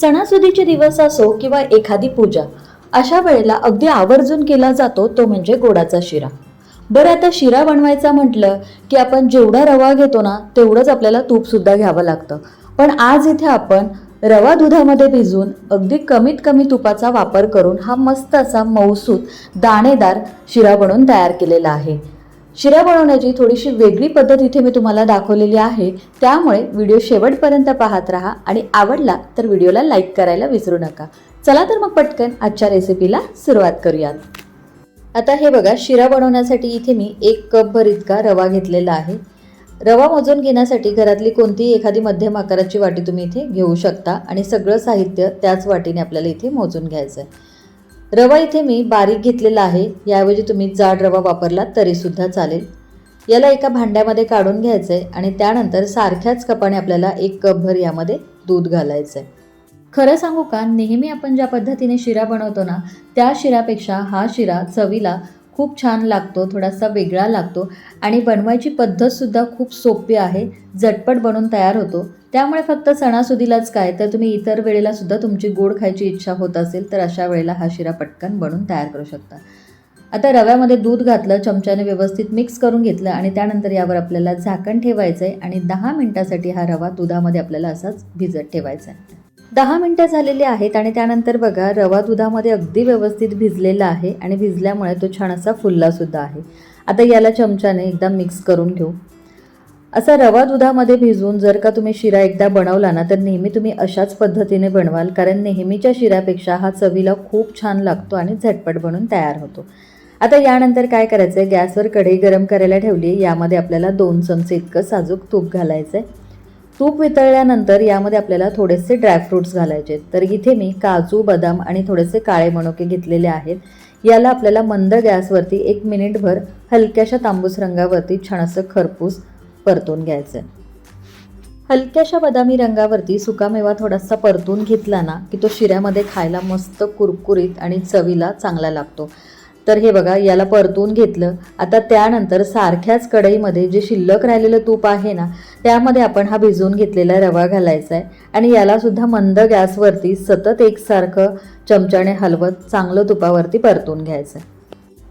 सणासुदीचे दिवस असो किंवा एखादी पूजा अशा वेळेला अगदी आवर्जून केला जातो तो म्हणजे गोडाचा शिरा. बरं आता शिरा बनवायचा म्हटलं की आपण जेवढा रवा घेतो ना तेवढंच आपल्याला तूपसुद्धा घ्यावं लागतं. पण आज इथे आपण रवा दुधामध्ये भिजवून अगदी कमीत कमी तुपाचा वापर करून हा मस्त असा मऊसूत दाणेदार शिरा बनवून तयार केलेला आहे. शिरा बनवण्याची थोडीशी वेगळी पद्धत इथे मी तुम्हाला दाखवलेली आहे. त्यामुळे व्हिडिओ शेवटपर्यंत पाहत राहा आणि आवडला तर व्हिडिओला लाईक करायला विसरू नका. चला तर मग पटकन आजच्या रेसिपीला सुरुवात करूयात. आता हे बघा शिरा बनवण्यासाठी इथे मी एक कपभर इतका रवा घेतलेला आहे. रवा मोजून घेण्यासाठी घरातली कोणतीही एखादी मध्यम आकाराची वाटी तुम्ही इथे घेऊ शकता आणि सगळं साहित्य त्याच वाटीने आपल्याला इथे मोजून घ्यायचं आहे रवा इथे मी बारीक घेतलेला आहे. याऐवजी तुम्ही जाड रवा वापरला तरीसुद्धा चालेल. याला एका भांड्यामध्ये काढून घ्यायचं आहे आणि त्यानंतर सारख्याच कपाने आपल्याला एक कपभर यामध्ये दूध घालायचं आहे खरं सांगू का नेहमी आपण ज्या पद्धतीने शिरा बनवतो ना त्या शिरापेक्षा हा शिरा चवीला खूप छान लागतो थोडासा वेगळा लागतो आणि बनवायची पद्धतसुद्धा खूप सोपी आहे झटपट बनवून तयार होतो. त्यामुळे फक्त सणासुदीलाच काय तर तुम्ही इतर वेळेलासुद्धा तुमची गोड खायची इच्छा होत असेल तर अशा वेळेला हा शिरा पटकन बनवून तयार करू शकता. आता रव्यामध्ये दूध घातलं चमच्याने व्यवस्थित मिक्स करून घेतलं आणि त्यानंतर यावर आपल्याला झाकण ठेवायचं आहे आणि दहा मिनटासाठी हा रवा दुधामध्ये आपल्याला असाच भिजत ठेवायचा आहे दहा मिनटं झालेली आहेत आणि त्यानंतर बघा रवा दुधामध्ये अगदी व्यवस्थित भिजलेला आहे आणि भिजल्यामुळे तो छान असा फुललासुद्धा आहे. आता याला चमच्याने एकदा मिक्स करून घेऊ. असा रवा दुधामध्ये भिजवून जर का तुम्ही शिरा एकदा बनवला ना तर नेहमी तुम्ही अशाच पद्धतीने बनवाल कारण नेहमीच्या शिऱ्यापेक्षा हा चवीला खूप छान लागतो आणि झटपट बनून तयार होतो. आता यानंतर काय करायचं आहे गॅसवर कढई गरम करायला ठेवली यामध्ये आपल्याला दोन चमचे इतकं साजूक तूप घालायचं आहे तूप वितळल्यानंतर यामध्ये आपल्याला थोडेसे ड्रायफ्रुट्स घालायचे तर इथे मी काजू बदाम आणि थोडेसे काळे मणुके घेतलेले आहेत. याला आपल्याला मंद गॅसवरती एक मिनिटभर हलक्याशा तांबूस रंगावरती छान असं खरपूस परतून घ्यायचं आहे हलक्याशा बदामी रंगावरती सुकामेवा थोडासा परतून घेतला ना की तो शिऱ्यामध्ये खायला मस्त कुरकुरीत आणि चवीला चांगला लागतो. तर हे बघा याला परतून घेतलं. आता त्यानंतर सारख्याच कढईमध्ये जे शिल्लक राहिलेलं तूप आहे ना त्यामध्ये आपण हा भिजवून घेतलेला रवा घालायचा आहे आणि यालासुद्धा मंद गॅसवरती सतत एकसारखं चमच्याने हलवत चांगलं तुपावरती परतून घ्यायचं आहे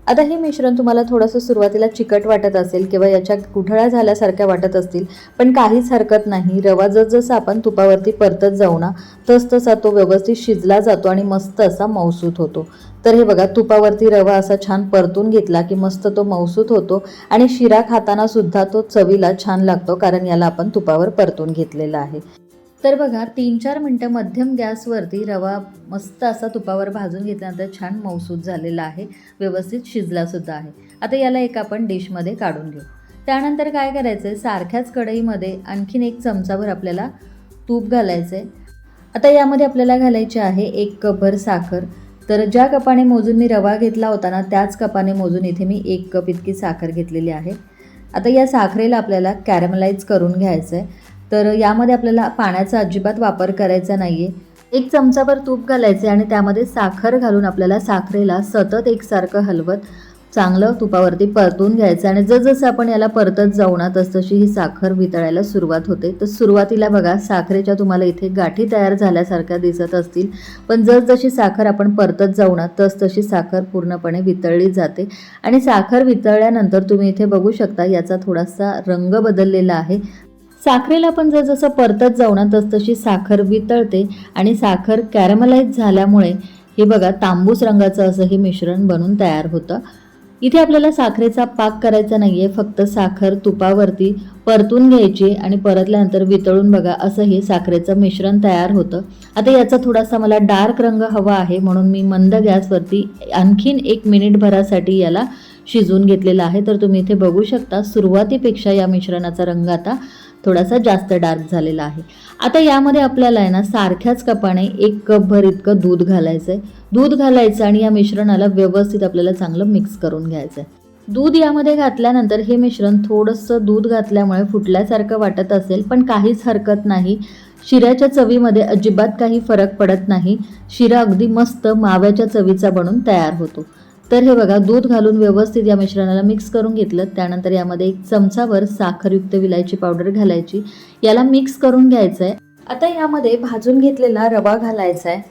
आता हे मिश्रण तुम्हाला थोडंसं सुरुवातीला चिकट वाटत असेल किंवा याच्या गुठळ्या झाल्यासारख्या वाटत असतील पण काहीच हरकत नाही. रवा जसजसं आपण तुपावरती परतत जाऊ ना तसतसा तो व्यवस्थित शिजला जातो आणि मस्त असा मौसूत होतो. तर हे बघा तुपावरती रवा असा छान परतून घेतला की मस्त तो मौसूत होतो आणि शिरा खाताना सुद्धा तो चवीला छान लागतो कारण याला आपण तुपावर परतून घेतलेला आहे. तर बघा तीन चार मिनटं मध्यम गॅसवरती रवा मस्त असा तुपावर भाजून घेतल्यानंतर छान मौसूद झालेला आहे. व्यवस्थित शिजलासुद्धा आहे. आता याला एक आपण डिशमध्ये काढून घेऊ. त्यानंतर काय करायचं आहे सारख्याच कढईमध्ये आणखीन एक चमचाभर आपल्याला तूप घालायचं आहे आता यामध्ये आपल्याला घालायचे आहे एक कपभर साखर. तर ज्या कपाने मोजून मी रवा घेतला होता ना त्याच कपाने मोजून इथे मी एक कप इतकी साखर घेतलेली आहे. आता या साखरेला आपल्याला कॅरमलाइज करून घ्यायचं आहे तर यामध्ये आपल्याला पाण्याचा अजिबात वापर करायचा नाही आहे एक चमचाभर तूप घालायचे आणि त्यामध्ये साखर घालून आपल्याला साखरेला सतत एकसारखं हलवत चांगलं तुपावरती परतून घ्यायचं आणि जसजसं आपण याला परतत जाऊ ना तसतशी ही साखर वितळायला सुरुवात होते. तर सुरुवातीला बघा साखरेच्या तुम्हाला इथे गाठी तयार झाल्यासारख्या दिसत असतील. पण जसजशी साखर आपण परतत जाऊ ना तसतशी साखर पूर्णपणे वितळली जाते. आणि साखर वितळल्यानंतर तुम्ही इथे बघू शकता याचा थोडासा रंग बदललेला आहे. साखरेला आपण जर जसं परतत जाऊ ना तसतशी साखर वितळते आणि साखर कॅरमलाइज झाल्यामुळे हे बघा तांबूस रंगाचं असं हे मिश्रण बनून तयार होतं. इथे आपल्याला साखरेचा पाक करायचा नाही आहे फक्त साखर तुपावरती परतून घ्यायची आणि परतल्यानंतर वितळून बघा असं हे साखरेचं मिश्रण तयार होतं. आता याचा थोडासा मला डार्क रंग हवा आहे म्हणून मी मंद गॅसवरती आणखीन एक मिनिटभरासाठी याला शिजवून घेतलेलं आहे. तर तुम्ही इथे बघू शकता सुरुवातीपेक्षा या मिश्रणाचा रंग आता थोडासा जास्त डार्क झालेला आहे. आता यामध्ये आपल्याला आहे ना सारख्याच कपाने एक कपभर इतकं दूध घालायचं आहे दूध घालायचं आणि या मिश्रणाला व्यवस्थित आपल्याला चांगलं मिक्स करून घ्यायचं आहे दूध यामध्ये घातल्यानंतर हे मिश्रण थोडंसं दूध घातल्यामुळे फुटल्यासारखं वाटत असेल पण काहीच हरकत नाही. शिऱ्याच्या चवीमध्ये अजिबात काही फरक पडत नाही. शिरा अगदी मस्त माव्याच्या चवीचा बनून तयार होतो. तर हे बघा दूध घालून व्यवस्थित या मिश्रणाला मिक्स करून घेतलं. त्यानंतर यामध्ये एक चमचावर साखरयुक्त विलायची पावडर घालायची. याला मिक्स करून घ्यायचं आहे आता यामध्ये भाजून घेतलेला रवा घालायचा आहे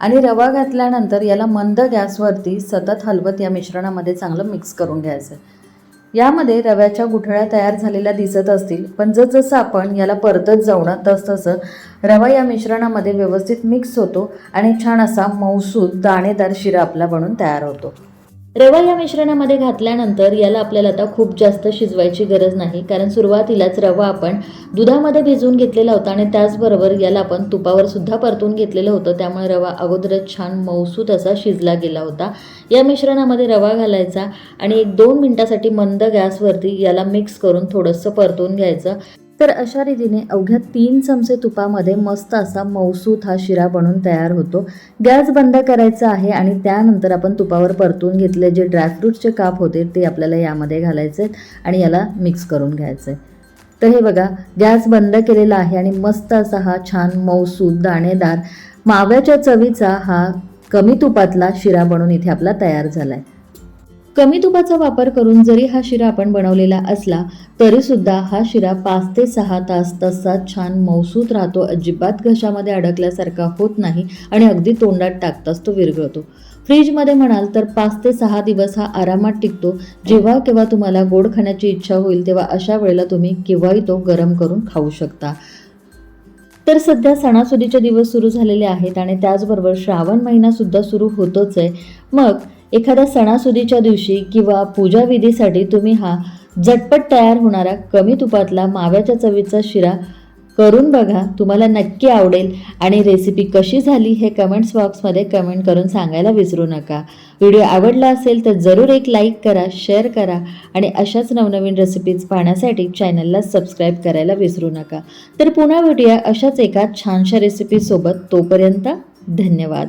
आणि रवा घातल्यानंतर याला मंद गॅसवरती सतत हलवत या मिश्रणामध्ये चांगलं मिक्स करून घ्यायचं आहे यामध्ये रव्याच्या गुठळ्या तयार झालेल्या दिसत असतील. पण जसजसं आपण याला परतत जाऊ ना तसतसं रवा या मिश्रणामध्ये व्यवस्थित मिक्स होतो आणि छान असा मऊसूद दाणेदार शिरा आपला बनून तयार होतो. रवा या मिश्रणामध्ये घातल्यानंतर याला आपल्याला आता खूप जास्त शिजवायची गरज नाही कारण सुरुवातीलाच रवा आपण दुधामध्ये भिजवून घेतलेला होता आणि त्याचबरोबर याला आपण तुपावर सुद्धा परतून घेतलेलं होतं. त्यामुळे रवा अगोदरच छान मऊसूत असा शिजला गेला होता. या मिश्रणामध्ये रवा घालायचा आणि एक दोन मिनटासाठी मंद गॅसवरती याला मिक्स करून थोडंसं परतून घ्यायचं. तर अशा रीतीने अवघ्या तीन चमचे तुपामध्ये मस्त असा मौसूत हा शिरा बनून तयार होतो. गॅस बंद करायचा आहे आणि त्यानंतर आपण तुपावर परतून घेतले जे ड्रायफ्रूटचे काप होते ते आपल्याला यामध्ये घालायचे आणि याला मिक्स करून घ्यायचं आहे तर हे बघा गॅस बंद केलेला आहे आणि मस्त असा हा छान मौसूद दाणेदार माव्याच्या चवीचा हा कमी तुपातला शिरा बनून इथे आपला तयार झाला आहे कमी तुपाचा वापर करून जरी हा शिरा आपण बनवलेला असला तरी सुद्धा हा शिरा पाच ते सहा तास तसा छान मौसूत राहतो अजिबात घशामध्ये अडकल्यासारखा होत नाही आणि अगदी तोंडात टाकताच तो विरघळतो. फ्रीजमध्ये म्हणाल तर पाच ते सहा दिवस हा आरामात टिकतो. जेव्हा केव्हा तुम्हाला गोड खाण्याची इच्छा होईल तेव्हा अशा वेळेला तुम्ही केव्हाही तो गरम करून खाऊ शकता. तर सध्या सणासुदीचे दिवस सुरू झालेले आहेत आणि त्याचबरोबर श्रावण महिना सुद्धा सुरू होतोच आहे. मग एखाद्या सणासुदीच्या दिवशी किंवा पूजाविधीसाठी तुम्ही हा झटपट तयार होणारा कमी तुपातला माव्याच्या चवीचा शिरा करून बघा. तुम्हाला नक्की आवडेल. आणि रेसिपी कशी झाली हे कमेंट्स बॉक्समध्ये कमेंट करून सांगायला विसरू नका. व्हिडिओ आवडला असेल तर जरूर एक लाईक करा शेअर करा आणि अशाच नवनवीन रेसिपीज पाहण्यासाठी चॅनलला सबस्क्राईब करायला विसरू नका. तर पुन्हा भेटूया अशाच एका छानशा रेसिपीसोबत तोपर्यंत धन्यवाद.